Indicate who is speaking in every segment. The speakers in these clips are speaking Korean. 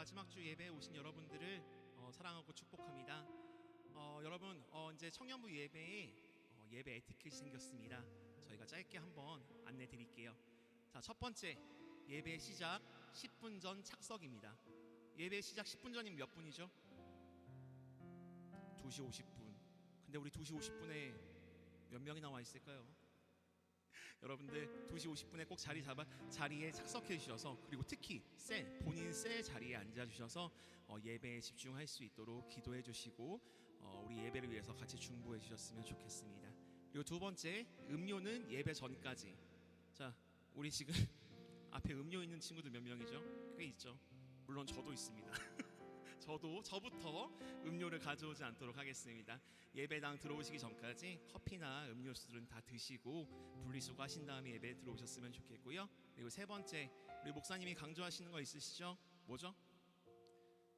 Speaker 1: 마지막 주 예배에 오신 여러분들을 어, 사랑하고 축복합니다. 어, 여러분 어, 이제 청년부 예배에 어, 예배 에티켓이 생겼습니다. 저희가 짧게 한번 안내 드릴게요. 자, 첫 번째 예배 시작 10분 전 착석입니다. 예배 시작 10분 전이면 몇 분이죠? 2시 50분. 근데 우리 2시 50분에 몇 명이 나와 있을까요? 여러분들 2시 50분에 꼭 자리 잡아 자리에 착석해 주셔서 그리고 특히 셀 본인 셀 자리에 앉아 주셔서 어, 예배에 집중할 수 있도록 기도해 주시고 어, 우리 예배를 위해서 같이 중보해 주셨으면 좋겠습니다. 그리고 두 번째 음료는 예배 전까지. 자, 우리 지금 앞에 음료 있는 친구들 몇 명이죠? 꽤 있죠. 물론 저도 있습니다. 저도 저부터 음료를 가져오지 않도록 하겠습니다. 예배당 들어오시기 전까지 커피나 음료수들은 다 드시고 분리수거 하신 다음에 예배 들어오셨으면 좋겠고요. 그리고 세 번째 우리 목사님이 강조하시는 거 있으시죠? 뭐죠?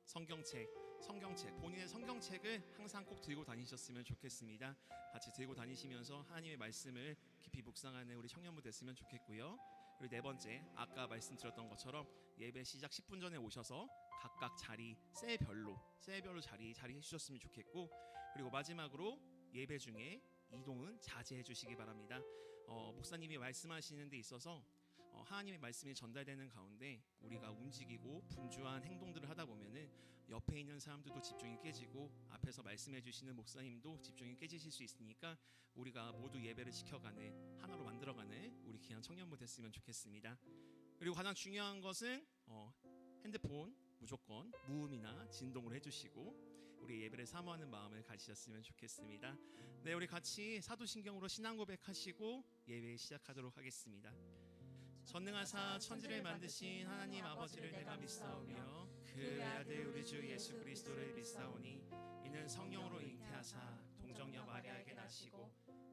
Speaker 1: 성경책, 성경책, 본인의 성경책을 항상 꼭 들고 다니셨으면 좋겠습니다. 같이 들고 다니시면서 하나님의 말씀을 깊이 묵상하는 우리 청년부 됐으면 좋겠고요. 그리고 네 번째, 아까 말씀드렸던 것처럼 예배 시작 10분 전에 오셔서 각각 자리 셀별로 셀별로 자리 자리해 주셨으면 좋겠고 그리고 마지막으로 예배 중에 이동은 자제해 주시기 바랍니다. 어, 목사님이 말씀하시는 데 있어서 어, 하나님의 말씀이 전달되는 가운데 우리가 움직이고 분주한 행동들을 하다 보면은 옆에 있는 사람들도 집중이 깨지고 앞에서 말씀해 주시는 목사님도 집중이 깨지실 수 있으니까 우리가 모두 예배를 지켜가는 하나로 만들어가는 우리 귀한 청년부 됐으면 좋겠습니다. 그리고 가장 중요한 것은 어, 핸드폰 무조건 무음이나 진동을 해주시고 우리 예배를 사모하는 마음을 가지셨으면 좋겠습니다. 네, 우리 같이 사도신경으로 신앙 고백하시고 예배 시작하도록 하겠습니다. 전능하사 천지를 만드신 하나님 아버지를 내가 믿사오며 그 아들 우리 주 예수 그리스도를 믿사오니 이는 성령으로 잉태하사 동정녀 마리아에게 나시고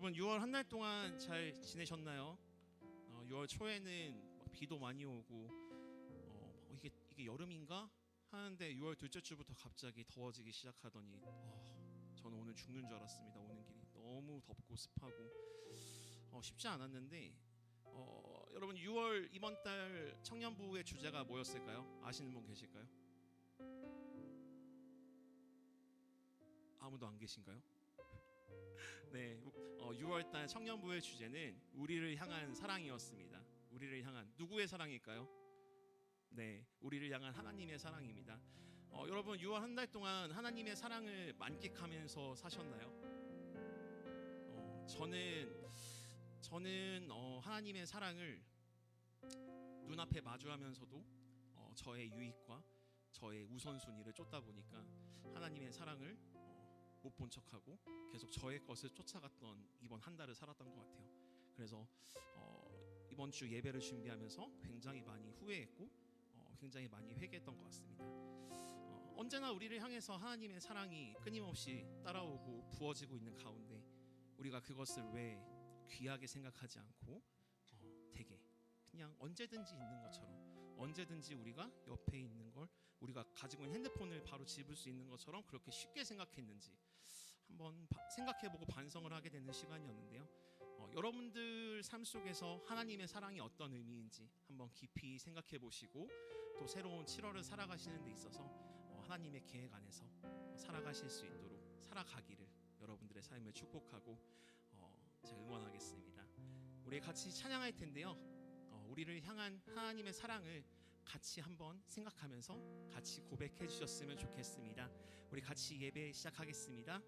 Speaker 1: 여러분 6월 한 달 동안 잘 지내셨나요? 어, 6월 초에는 막 비도 많이 오고 어, 어, 이게 이게 여름인가 하는데 6월 둘째 주부터 갑자기 더워지기 시작하더니 어, 저는 오늘 죽는 줄 알았습니다. 오는 길이 너무 덥고 습하고 어, 쉽지 않았는데 어, 여러분 6월 이번 달 청년부의 주제가 뭐였을까요? 아시는 분 계실까요? 아무도 안 계신가요? 네, 어, 6월달 청년부의 주제는 우리를 향한 사랑이었습니다. 우리를 향한 누구의 사랑일까요? 네, 우리를 향한 하나님의 사랑입니다. 어, 여러분 6월 한 달 동안 하나님의 사랑을 만끽하면서 사셨나요? 어, 저는 저는 어, 하나님의 사랑을 눈앞에 마주하면서도 어, 저의 유익과 저의 우선순위를 쫓다 보니까 하나님의 사랑을 어, 못 본 척하고 계속 저의 것을 쫓아갔던 이번 한 달을 살았던 것 같아요. 그래서 어, 이번 주 예배를 준비하면서 굉장히 많이 후회했고 어, 굉장히 많이 회개했던 것 같습니다. 어, 언제나 우리를 향해서 하나님의 사랑이 끊임없이 따라오고 부어지고 있는 가운데 우리가 그것을 왜 귀하게 생각하지 않고 어, 되게 그냥 언제든지 있는 것처럼 언제든지 우리가 옆에 있는 걸 우리가 가지고 있는 핸드폰을 바로 집을 수 있는 것처럼 그렇게 쉽게 생각했는지 한번 바- 생각해보고 반성을 하게 되는 시간이었는데요. 어, 여러분들 삶 속에서 하나님의 사랑이 어떤 의미인지 한번 깊이 생각해 보시고 또 새로운 7월을 살아가시는 데 있어서 어, 하나님의 계획 안에서 어, 살아가실 수 있도록 살아가기를 여러분들의 삶을 축복하고 어, 제가 응원하겠습니다. 우리 같이 찬양할 텐데요. 어, 우리를 향한 하나님의 사랑을 같이 한번 생각하면서 같이 고백해 주셨으면 좋겠습니다. 우리 같이 예배 시작하겠습니다.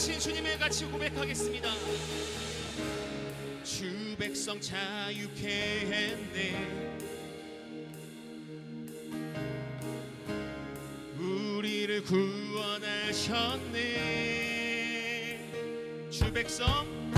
Speaker 1: 하신 주님을 같이 고백하겠습니다. 백성 자유케
Speaker 2: 했네 우리를 구원하셨네 주 백성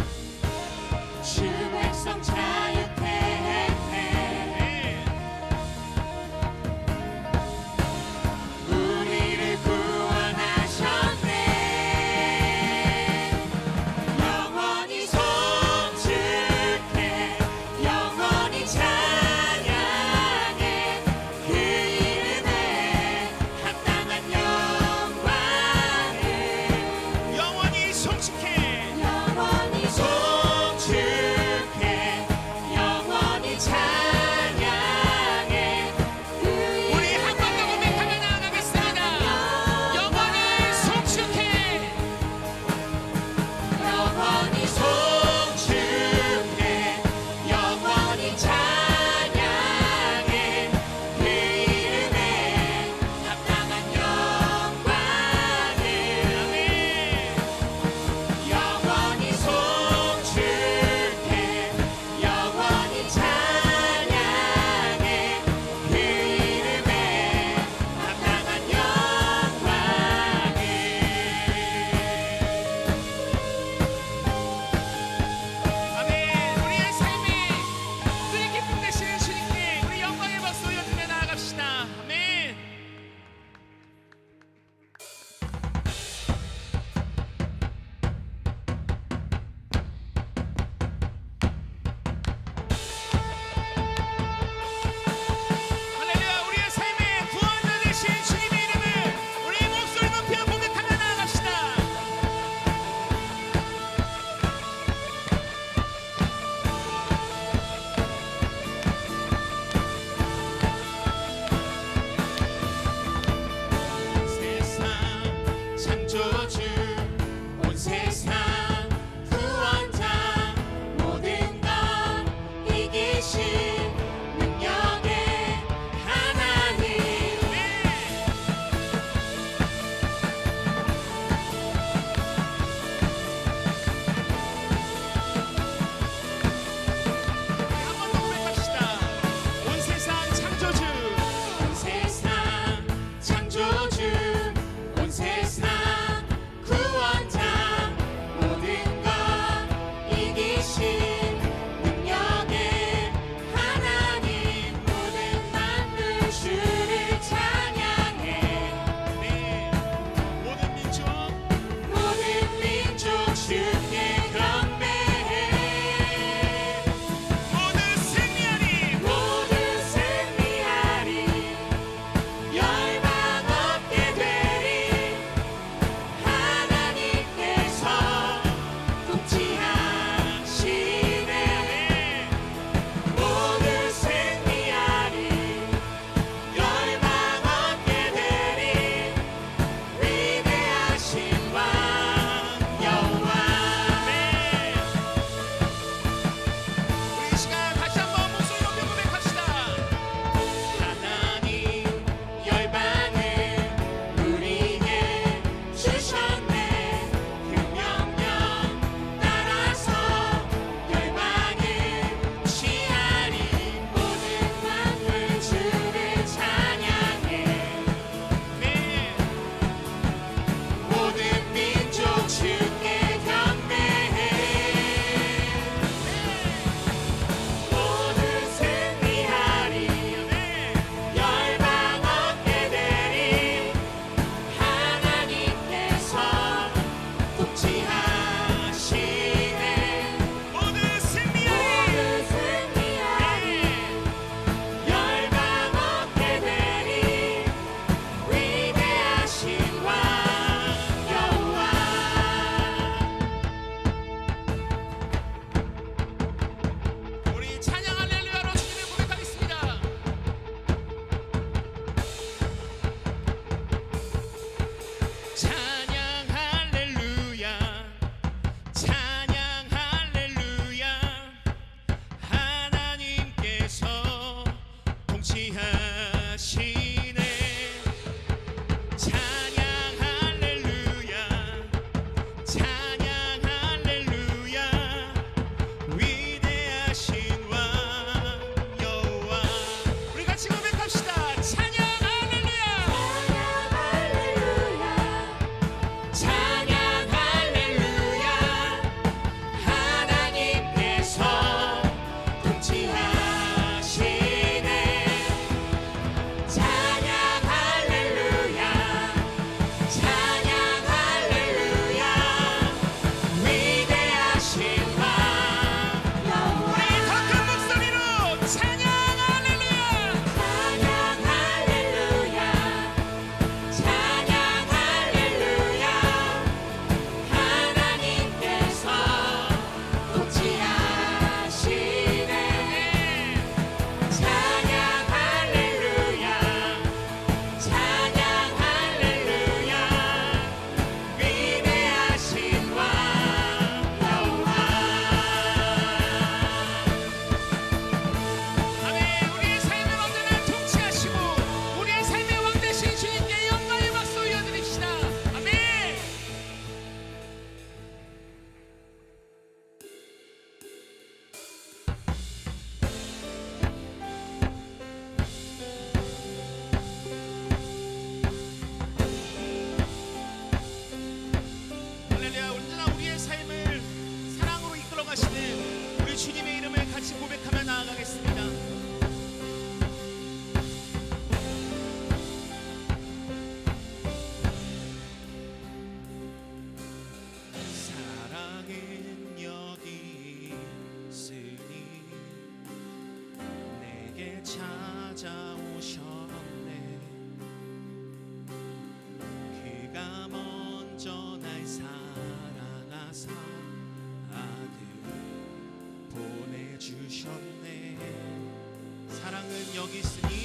Speaker 3: 여기 있으니